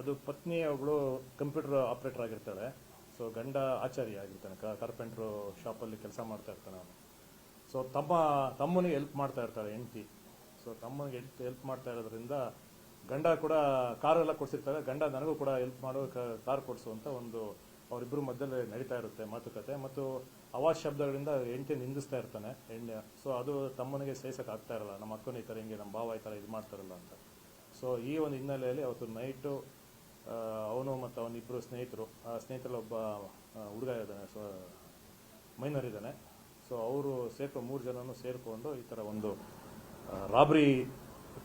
ಅದು ಪತ್ನಿ ಅವಳು ಕಂಪ್ಯೂಟರ್ ಆಪರೇಟರ್ ಆಗಿರ್ತಾಳೆ. ಸೊ ಗಂಡ ಆಚಾರ್ಯ ಆಗಿರ್ತಾನೆ. ಕಾರ್ಪೆಂಟ್ರು ಶಾಪಲ್ಲಿ ಕೆಲಸ ಮಾಡ್ತಾ ಇರ್ತಾನೆ ಅವನು. ಸೊ ತಮ್ಮ, ತಮ್ಮನಿಗೆ ಹೆಲ್ಪ್ ಮಾಡ್ತಾ ಇರ್ತಾಳೆ ಹೆಂಡತಿ. ಸೊ ತಮ್ಮನಿಗೆ ಹೆಲ್ಪ್ ಹೆಲ್ಪ್ ಮಾಡ್ತಾ ಇರೋದ್ರಿಂದ ಗಂಡ ಕೂಡ ಕಾರೆಲ್ಲ ಕೊಡಿಸಿರ್ತಾರೆ ಗಂಡ ನನಗೂ ಕೂಡ ಹೆಲ್ಪ್ ಮಾಡೋ ಕಾರ್ ಕೊಡಿಸು ಅಂತ ಒಂದು ಅವರಿಬ್ಬರು ಮಧ್ಯದಲ್ಲಿ ನಡೀತಾ ಇರುತ್ತೆ ಮಾತುಕತೆ. ಮತ್ತು ಅವಾಜ್ ಶಬ್ದಗಳಿಂದ ಹೆಂಡತಿ ನಿಂದಿಸ್ತಾ ಇರ್ತಾನೆ ಹೆಣ್ಣೆ. ಸೊ ಅದು ತಮ್ಮನಿಗೆ ಸಹಿಸಕ್ಕೆ ಆಗ್ತಾ ಇರಲ್ಲ. ನಮ್ಮ ಅಕ್ಕನ ಈ ಥರ ಹಿಂಗೆ, ನಮ್ಮ ಭಾವ ಈ ಥರ ಇದು ಮಾಡ್ತಾರಲ್ಲ ಅಂತ. ಸೊ ಈ ಒಂದು ಹಿನ್ನೆಲೆಯಲ್ಲಿ ಅವತ್ತು ನೈಟು ಅವನು ಮತ್ತು ಅವನಿಬ್ಬರು ಸ್ನೇಹಿತರು, ಆ ಸ್ನೇಹಿತರಲ್ಲಿ ಒಬ್ಬ ಹುಡುಗ ಇದ್ದಾನೆ, ಸೊ ಮೈನರ್ ಇದ್ದಾನೆ. ಸೊ ಅವರು ಸೇರ್ಕೊ, ಮೂರು ಜನನು ಸೇರಿಕೊಂಡು ಈ ಥರ ಒಂದು ರಾಬ್ರಿ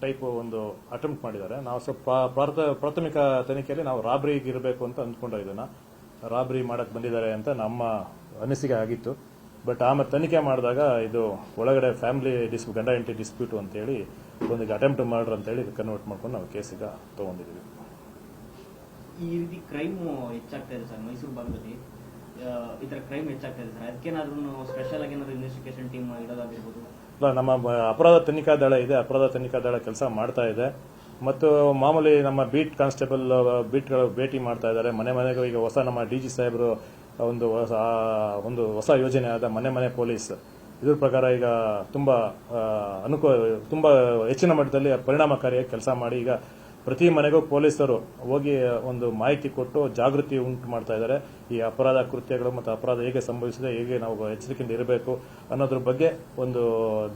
ಟೈಪ್ ಒಂದು ಅಟೆಂಪ್ಟ್ ಮಾಡಿದ್ದಾರೆ. ನಾವು ಸ್ವಲ್ಪ ಪ್ರಾಥ- ಪ್ರಾಥಮಿಕ ತನಿಖೆಯಲ್ಲಿ ನಾವು ರಾಬ್ರಿಗೆ ಇರಬೇಕು ಅಂತ ಅಂದ್ಕೊಂಡು ಇದನ್ನು ರಾಬ್ರಿ ಮಾಡೋಕ್ಕೆ ಬಂದಿದ್ದಾರೆ ಅಂತ ನಮ್ಮ ಅನಿಸಿಕೆ ಆಗಿತ್ತು. ಬಟ್ ಆಮೇಲೆ ತನಿಖೆ ಮಾಡಿದಾಗ ಇದು ಒಳಗಡೆ ಫ್ಯಾಮಿಲಿ ಡಿಸ್ ಗಂಡ ಎಂಟಿ ಡಿಸ್ಪ್ಯೂಟ್ ಅಂತೇಳಿ ಒಂದು ಅಟೆಂಪ್ಟ್ ಮಾಡ್ರ್ ಅಂತೇಳಿ ಕನ್ವರ್ಟ್ ಮಾಡ್ಕೊಂಡು ನಾವು ಕೇಸಿಗೆ ತೊಗೊಂಡಿದ್ದೀವಿ. ಈ ರೀತಿ ಕ್ರೈಮ್ ಹೆಚ್ಚಾಗ್ತಾ ಇದೆ ಸರ್, ಮೈಸೂರು ಭಾಗದಲ್ಲಿ. ಈ ತರ ಕ್ರೈಮ್ ಹೆಚ್ಚಾಗ್ತಾ ಇದೆ ಸರ್. ಅದಕ್ಕೇನಾದ್ರೂ ಸ್ಪೆಷಲ್ ಆಗಿ ಏನಾದ್ರು ಇನ್ವೆಸ್ಟಿಗೇಷನ್ ಟೀಮ್ ಇಡೋದಾಗಿರ್ಬೋದು ಇಲ್ಲ, ನಮ್ಮ ಅಪರಾಧ ತನಿಖಾ ದಳ ಇದೆ. ಅಪರಾಧ ತನಿಖಾ ದಳ ಕೆಲಸ ಮಾಡ್ತಾ ಇದೆ. ಮತ್ತು ಮಾಮೂಲಿ ನಮ್ಮ ಬೀಟ್ ಕಾನ್ಸ್ಟೇಬಲ್, ಬೀಟ್ಗಳು ಭೇಟಿ ಮಾಡ್ತಾ ಇದ್ದಾರೆ. ಮನೆ ಮನೆಗೂ ಈಗ ಹೊಸ ನಮ್ಮ ಡಿ ಜಿ ಸಾಹೇಬರು ಒಂದು ಒಂದು ಹೊಸ ಯೋಜನೆ ಆದ ಮನೆ ಮನೆ ಪೊಲೀಸ್. ಇದ್ರ ಪ್ರಕಾರ ಈಗ ತುಂಬ ಅನುಕೂಲ ತುಂಬ ಹೆಚ್ಚಿನ ಮಟ್ಟದಲ್ಲಿ ಪರಿಣಾಮಕಾರಿಯಾಗಿ ಕೆಲಸ ಮಾಡಿ ಈಗ ಪ್ರತಿ ಮನೆಗೂ ಪೊಲೀಸರು ಹೋಗಿ ಒಂದು ಮಾಹಿತಿ ಕೊಟ್ಟು ಜಾಗೃತಿ ಉಂಟು ಮಾಡ್ತಾ ಇದ್ದಾರೆ. ಈ ಅಪರಾಧ ಕೃತ್ಯಗಳು ಮತ್ತು ಅಪರಾಧ ಹೇಗೆ ಸಂಭವಿಸಿದೆ, ಹೇಗೆ ನಾವು ಎಚ್ಚರಿಕೆಯಿಂದ ಇರಬೇಕು ಅನ್ನೋದ್ರ ಬಗ್ಗೆ ಒಂದು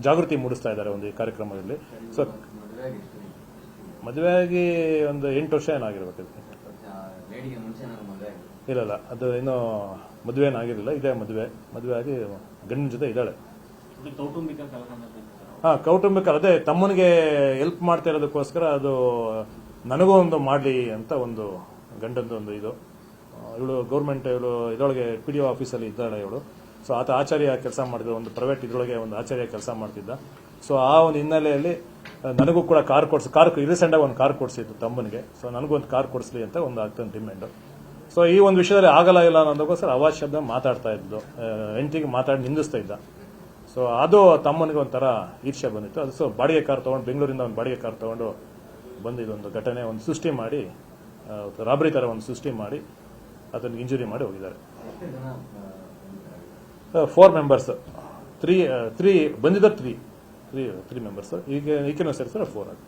ಜಾಗೃತಿ ಮೂಡಿಸ್ತಾ ಇದ್ದಾರೆ ಒಂದು ಈ ಕಾರ್ಯಕ್ರಮದಲ್ಲಿ. ಸೊ ಮದುವೆಯಾಗಿ ಒಂದು ಎಂಟು ವರ್ಷ ಏನಾಗಿರ್ಬೇಕು ಇಲ್ಲ ಇಲ್ಲ, ಅದು ಇನ್ನೂ ಮದುವೆ ಏನಾಗಿರಲಿಲ್ಲ ಇದೇ ಮದುವೆ. ಮದುವೆ ಆಗಿ ಗಂಡನ ಜೊತೆ ಇದ್ದಾಳೆ. ಹಾ, ಕೌಟುಂಬಿಕ ಅದೇ ತಮ್ಮನಿಗೆ ಹೆಲ್ಪ್ ಮಾಡ್ತಾ ಇರೋದಕ್ಕೋಸ್ಕರ ಅದು ನನಗೂ ಒಂದು ಮಾಡಲಿ ಅಂತ ಒಂದು ಗಂಡಂದು ಒಂದು ಇದು. ಇವಳು ಗೌರ್ಮೆಂಟ್ ಇವಳು ಇದರೊಳಗೆ ಪಿ ಡಿ ಒ ಆಫೀಸಲ್ಲಿ ಇದ್ದಾಳೆ ಇವಳು. ಸೊ ಆತ ಆಚಾರ್ಯ ಕೆಲಸ ಮಾಡಿದ ಒಂದು ಪ್ರೈವೇಟ್ ಇದರೊಳಗೆ ಒಂದು ಆಚಾರ್ಯ ಕೆಲಸ ಮಾಡ್ತಿದ್ದ. ಸೊ ಆ ಒಂದು ಹಿನ್ನೆಲೆಯಲ್ಲಿ ನನಗೂ ಕೂಡ ಕಾರ್ ಕೊಡ್ಸಿ ಕಾರ್ ರೀಸೆಂಟಾಗಿ ಒಂದು ಕಾರ್ ಕೊಡಿಸಿದ್ದು ತಮ್ಮನಿಗೆ. ಸೊ ನನಗೂ ಒಂದು ಕಾರ್ ಕೊಡಿಸ್ಲಿ ಅಂತ ಒಂದು ಆಗ್ತದೆ ಡಿಮ್ಯಾಂಡು ಸೊ ಈ ಒಂದು ವಿಷಯದಲ್ಲಿ ಆಗಲ್ಲ ಇಲ್ಲ ಅನ್ನೋದಕ್ಕೋಸ್ಕರ ಅವಾಜ್ ಶಬ್ದ ಮಾತಾಡ್ತಾ ಇದ್ದು ಹೆಂಡತಿಗೆ ಮಾತಾಡಿ ನಿಂದಿಸ್ತಾ ಇದ್ದ. ಸೊ ಅದು ತಮ್ಮನಿಗೆ ಒಂಥರ ಈರ್ಷೆ ಬಂದಿತ್ತು. ಅದು ಸೊ ಬಾಡಿಗೆ ಕಾರ್ ತೊಗೊಂಡು ಬೆಂಗಳೂರಿಂದ ಒಂದು ಬಾಡಿಗೆ ಕಾರ್ ತೊಗೊಂಡು ಬಂದಿದ್ದೊಂದು ಘಟನೆ ಒಂದು ಸೃಷ್ಟಿ ಮಾಡಿ ರಾಬರಿ ಥರ ಒಂದು ಸೃಷ್ಟಿ ಮಾಡಿ ಅದನ್ನು ಇಂಜುರಿ ಮಾಡಿ ಹೋಗಿದ್ದಾರೆ? ಫೋರ್ ಮೆಂಬರ್ಸ್ ತ್ರೀ ತ್ರೀ ಬಂದಿದ್ದ ತ್ರೀ ತ್ರೀ ತ್ರೀ ಮೆಂಬರ್ಸ್ ಈಗ ಈಕೆನ ಸೇರಿಸಿದ್ರೆ ಫೋರ್ ಆಗಿ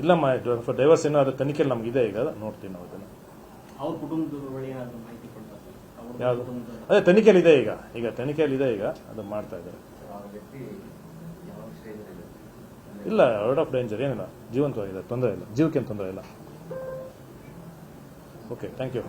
ಇಲ್ಲಮ್ಮ ಡೈವರ್ಸ್ ಏನೋ ಅದು ತನಿಖೆಯಲ್ಲಿ ಇದೆ ಈಗ ನೋಡ್ತೀನಿ ನಾವು ಅದನ್ನು ಅವ್ರ ಕುಟುಂಬದ ಬಳಿ ಏನಾದ್ರು ಮಾಹಿತಿ ಕೊಡ್ತಾರೆ? ಅವ್ರ ಯಾವುದು? ಕುಟುಂಬದ ಅದೇ ತನಿಖೆಯಲ್ಲಿ ಇದೆ ಈಗ. ಈಗ ತನಿಖೆಯಲ್ಲಿ ಇದೆ ಈಗ. ಅದು ಮಾಡ್ತಾ ಇದ್ದಾರೆ. ಇಲ್ಲ ಔಟ್ ಆಫ್ ಡೇಂಜರ್ ಏನಿಲ್ಲ. ಜೀವಂತವಾಗಿದೆ ತೊಂದರೆ ಇಲ್ಲ. ಜೀವಕ್ಕೆ ತೊಂದರೆ ಇಲ್ಲ. Okay thank you